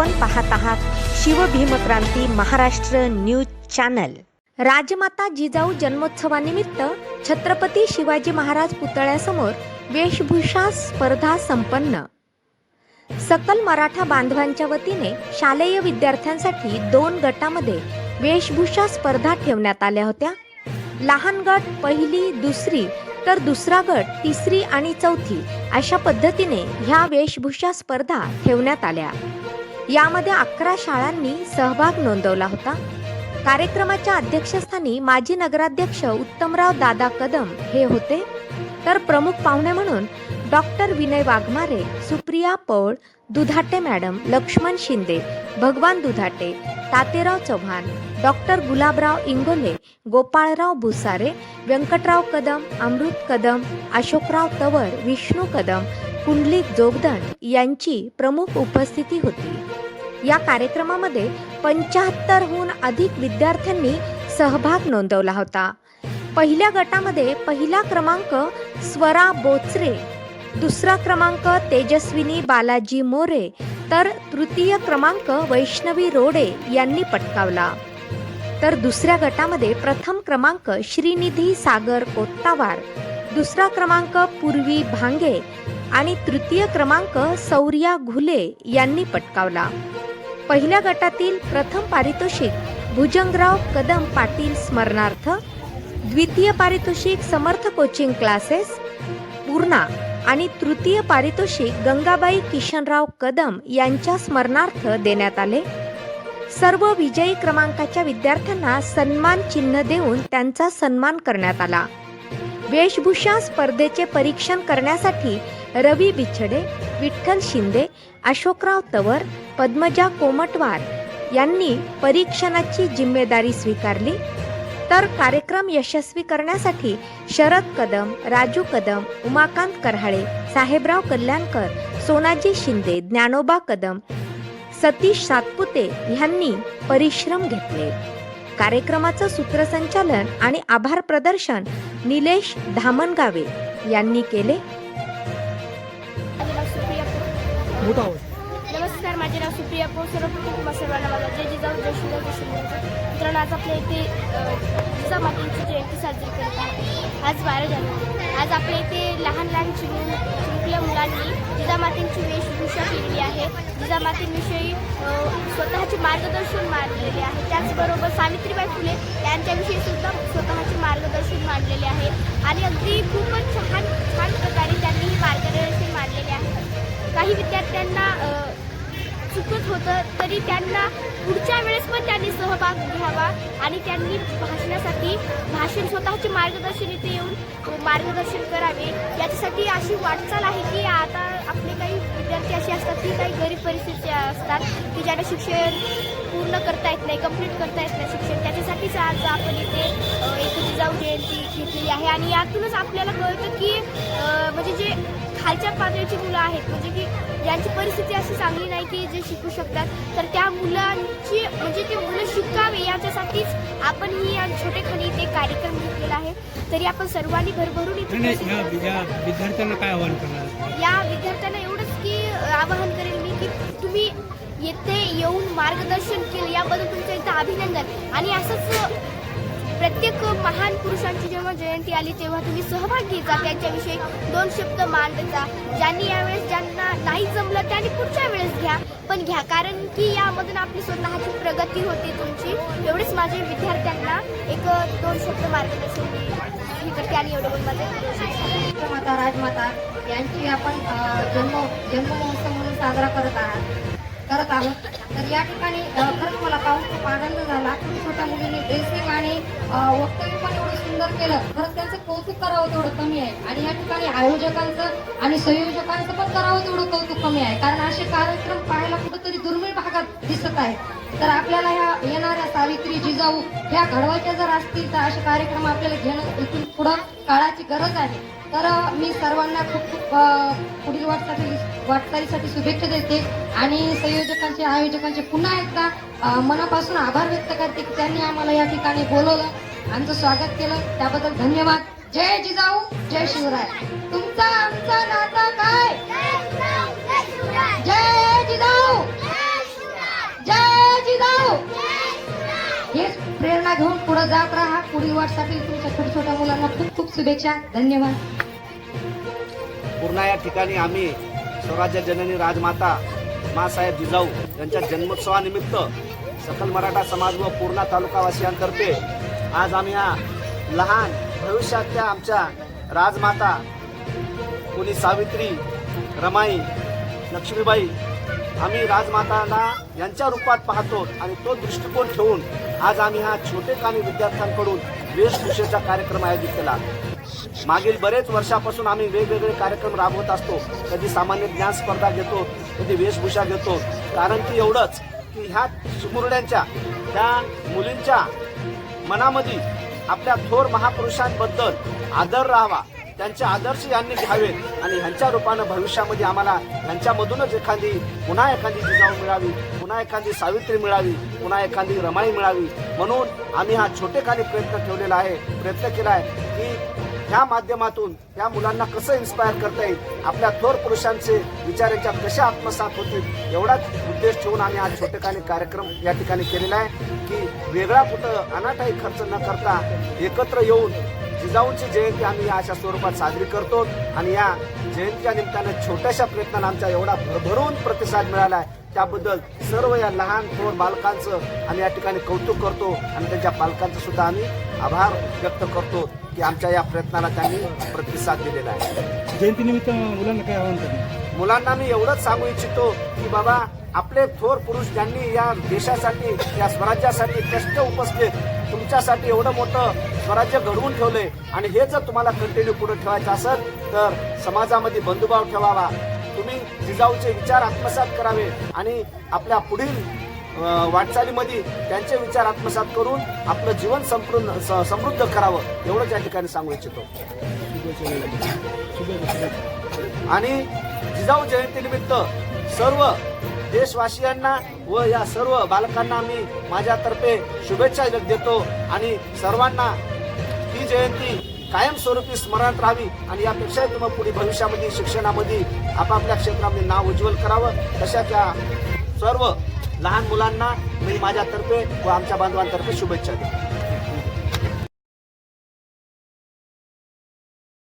आपण पाहत आहात शिवभीमक्रांती महाराष्ट्र न्यूज चॅनल. राजमाता जिजाऊ जन्मोत्सवानिमित्त छत्रपती शिवाजी महाराज पुतळ्यासमोर वेशभूषा स्पर्धा संपन्न. सकल मराठा बांधवांच्या वतीने शालेय विद्यार्थ्यांसाठी दोन गटामध्ये वेशभूषा स्पर्धा ठेवण्यात आल्या होत्या. लहान गट पहिली दुसरी तर दुसरा गट तिसरी आणि चौथी अशा पद्धतीने ह्या वेशभूषा स्पर्धा ठेवण्यात आल्या. यामध्ये अकरा शाळांनी सहभाग नोंदवला होता. कार्यक्रमाच्या अध्यक्षस्थानी माजी नगराध्यक्ष उत्तमराव दादा कदम हे होते. तर प्रमुख पाहुणे म्हणून doctor Vinay Waghmare Supriya Paul Dudhate madam Laxman Shinde Bhagwan Dudhate Taterao Chavan doctor Gulabrao Ingole Gopalrao Bhusare Vyankatrao Kadam Amrut Kadam Ashokrao Tawar Vishnu Kadam Kundalik Jogdand यांची प्रमुख उपस्थिती होती. या कार्यक्रमामध्ये पंच्याहत्तरहून अधिक विद्यार्थ्यांनी सहभाग नोंदवला होता. पहिल्या गटामध्ये पहिला क्रमांक स्वरा बोचरे दुसरा क्रमांक तेजस्विनी बालाजी मोरे तर तृतीय क्रमांक वैष्णवी रोडे यांनी पटकावला. तर दुसऱ्या गटामध्ये प्रथम क्रमांक श्रीनिधी सागर कोत्तावार दुसरा क्रमांक पूर्वी भांगे आणि तृतीय क्रमांक सौर्या घुले यांनी पटकावला. पहिल्या गटातील प्रथम पारितोषिक भुजंगराव कदम पाटील स्मरणार्थ द्वितीय पारितोषिक समर्थ कोचिंग क्लासेस पूर्णा आणि तृतीय पारितोषिक गंगाबाई किशनराव कदम यांच्या स्मरणार्थ देण्यात आले. सर्व विजयी क्रमांकाच्या विद्यार्थ्यांना सन्मान चिन्ह देऊन त्यांचा सन्मान करण्यात आला. वेशभूषा स्पर्धेचे परीक्षण करण्यासाठी रवी बिछडे विठ्ठल शिंदे अशोकराव तवर पद्मजा कोमटवार यांनी परीक्षणाची जिम्मेदारी स्वीकारली. तर कार्यक्रम यशस्वी करण्यासाठी शरद कदम राजू कदम उमाकांत करहाळे साहेबराव कल्याणकर सोनाजी शिंदे ज्ञानोबा कदम सतीश सातपुते यांनी परिश्रम घेतले. कार्यक्रमाचं सूत्रसंचालन आणि आभार प्रदर्शन निलेश धामणगावे यांनी केले. नमस्कार माझे नाव सुप्रिया पो सर्वप्रथम तुम्हा सर्वांना माझा जय जिजाऊ जय शिवराय जय शिवराय मित्रांनो आज आपल्या इथे अ, जिजामातेची जयंती साजरी करत आहे आज बारा जानेवारी. आज आपल्या इथे लहान लहान चिमू चिमुकल्या मुलांनी जिजामातेंची वेशभूषा केलेली आहे. जिजामातेंविषयी स्वतःचे मार्गदर्शन मांडलेले आहे. त्याचबरोबर सावित्रीबाई फुले यांच्याविषयी सुद्धा स्वतःचे मार्गदर्शन मांडलेले आहे. आणि अगदी खूपच छान छान प्रकारे त्यांनी मार्गदर्शन मांडलेले आहे. काही विद्यार्थ्यांना चुकत होतं तरी त्यांना पुढच्या वेळेस पण त्यांनी सहभाग घ्यावा आणि त्यांनी भाषणासाठी भाषण स्वतःचे मार्गदर्शन इथे येऊन मार्गदर्शन करावे. याच्यासाठी अशी वाटचाल आहे की आता आपले काही विद्यार्थी असे असतात की काही गरीब परिस्थिती असतात की ज्यांना शिक्षण पूर्ण करता येत नाही कंप्लीट करता येत नाही शिक्षण. त्याच्यासाठीच आज आपण इथे एक जिजाऊ जयंती घेतलेली आहे. आणि यातूनच आपल्याला कळतं की म्हणजे जे खालच्या पातळीची मुलं आहेत. म्हणजे की ज्यांची परिस्थिती अशी चांगली नाही की जे शिकू शकतात. तर त्या मुलांची म्हणजे ते मुलं शिकावे याच्यासाठीच आपण ही या छोटेखानी इथे कार्यक्रम घेतलेला आहे. तरी आपण सर्वांनी भरभरून विद्यार्थ्यांना काय आवाहन करणार? या विद्यार्थ्यांना एवढंच की आवाहन करेल मी की तुम्ही येथे येऊन मार्गदर्शन केलं. याबद्दल तुमचं इथं अभिनंदन. आणि असंच प्रत्येक महान पुरुषांची जेव्हा जयंती आली तेव्हा तुम्ही सहभाग घ्यायचा त्यांच्याविषयी दोन शब्द मांडायचा ज्यांनी यावेळेस ज्यांना नाही जमलं त्यांनी पुढच्या वेळेस घ्या. पण घ्या कारण की यामधून आपली स्वतःची प्रगती होते तुमची. एवढेच माझे विद्यार्थ्यांना एक दोन शब्द मार्गदर्शन हे करते आणि एवढं माता राजमाता यांची आपण जन्म जन्म महोत्सव म्हणून साजरा करत आहात. करत आहोत. तर या ठिकाणी खरंच मला पाहून खूप आनंद झाला. खूप छोट्या मुलींनी ड्रेसिंग आणि वक्तव्य पण एवढं सुंदर केलं. खरंच त्यांचं कौतुक करावं तेवढं कमी आहे. आणि या ठिकाणी आयोजकांचं आणि संयोजकांचं पण करावं तेवढं कौतुक कमी आहे. कारण असे कार्यक्रम पाहायला कुठंतरी दुर्मिळ भागात दिसत आहेत. तर आपल्याला ह्या येणाऱ्या सावित्री जिजाऊ ह्या घडवायच्या जर असतील तर असे कार्यक्रम आपल्याला घेणं इथून पुढं काळाची गरज आहे. तर मी सर्वांना खूप खूप पुढील वाटचाली वाटचालीसाठी शुभेच्छा देते आणि संयोजकांचे आयोजकांचे पुन्हा एकदा मनापासून आभार व्यक्त करते की त्यांनी आम्हाला या ठिकाणी बोलवलं आमचं स्वागत केलं. त्याबद्दल धन्यवाद. जय जिजाऊ जय शिवराय. तुमचा आमचा नाता काय? प्रेरणा घेऊन पुढे जात राहा. पुढील वाटसाठी तुमच्या छोट्या छोट्या मुलांना खूप खूप शुभेच्छा. धन्यवाद. पूर्णा या ठिकाणी आम्ही स्वराज्य जननी राजमाता मासाहेब जिजाऊ यांच्या जन्मोत्सवानिमित्त सकल मराठा समाज व पूर्णा तालुकावासियांतर्फे आज आम्ही हा लहान भविष्यातल्या आमच्या राजमाता कोणी सावित्री रमाई लक्ष्मीबाई आम्ही राजमाताला यांच्या रूपात पाहतो आणि तो दृष्टिकोन ठेवून आज आम्ही हा छोटे कामी विद्यार्थ्यांकडून वेशभूषेचा कार्यक्रम आयोजित केला. मागील बरेच वर्षापासून आम्ही वेगवेगळे कार्यक्रम राबवत असतो. कधी सामान्य ज्ञान स्पर्धा घेतो कधी वेशभूषा घेतो. कारण की एवढंच की ह्या चिमुरड्यांच्या त्या मुलींच्या मनामध्ये आपल्या थोर महापुरुषांबद्दल आदर राहावा. त्यांचे आदर्श यांनी घ्यावेत. आणि ह्यांच्या रूपानं भविष्यामध्ये आम्हाला ह्यांच्यामधूनच एखादी पुन्हा एखादी जिजाऊ मिळावी पुन्हा एखादी सावित्री मिळावी पुन्हा एखादी रमाई मिळावी. म्हणून आम्ही हा छोटेखानी प्रयत्न ठेवलेला आहे प्रयत्न केला आहे की ह्या माध्यमातून या मुलांना कसं इन्स्पायर करता येईल आपल्या थोर पुरुषांचे विचार याच्यात कसे आत्मसात होतील एवढाच उद्देश ठेवून आम्ही हा छोटेखानी कार्यक्रम या ठिकाणी केलेला आहे की वेगळा कुठं अनाठाई खर्च न करता एकत्र येऊन जिजाऊंची जयंती आम्ही या अशा स्वरूपात साजरी करतो आणि या जयंतीच्या निमित्तानं छोट्याशा प्रयत्नांना आमचा एवढा भरभरून प्रतिसाद मिळाला आहे त्याबद्दल सर्व या लहान थोर बालकांचं आम्ही या ठिकाणी कौतुक करतो आणि त्यांच्या पालकांचं सुद्धा आम्ही आभार व्यक्त करतो की आमच्या या प्रयत्नाला त्यांनी प्रतिसाद दिलेला आहे. जयंतीनिमित्त मुलांना काय आवाहन मुलांना मी एवढंच सांगू इच्छितो की बाबा आपले थोर पुरुष ज्यांनी या देशासाठी या स्वराज्यासाठी कष्ट उपसले तुमच्यासाठी एवढं मोठं स्वराज्य घडवून ठेवले आणि हे जर तुम्हाला कंटिन्यू पुढे ठेवायचं असेल तर समाजामध्ये बंधुभाव ठेवावा. तुम्ही जिजाऊचे विचार आत्मसात करावे आणि आपल्या पुढील वाटचालीमध्ये त्यांचे विचार आत्मसात करून आपलं जीवन संपूर्ण स- समृद्ध करावं एवढंच या ठिकाणी सांगू इच्छितो. आणि जिजाऊ जयंतीनिमित्त सर्व देशवासियांना व या सर्व बालकांना मी माझ्यातर्फे शुभेच्छा देतो आणि सर्वांना ही जयंती कायमस्वरूपी स्मरणात राहावी आणि यापेक्षाही तुम्ही पुढे भविष्यामध्ये शिक्षणामध्ये आपापल्या क्षेत्रामध्ये नाव उज्ज्वल करावं. तशा त्या सर्व लहान मुलांना मी माझ्यातर्फे व आमच्या बांधवांतर्फे शुभेच्छा देतो.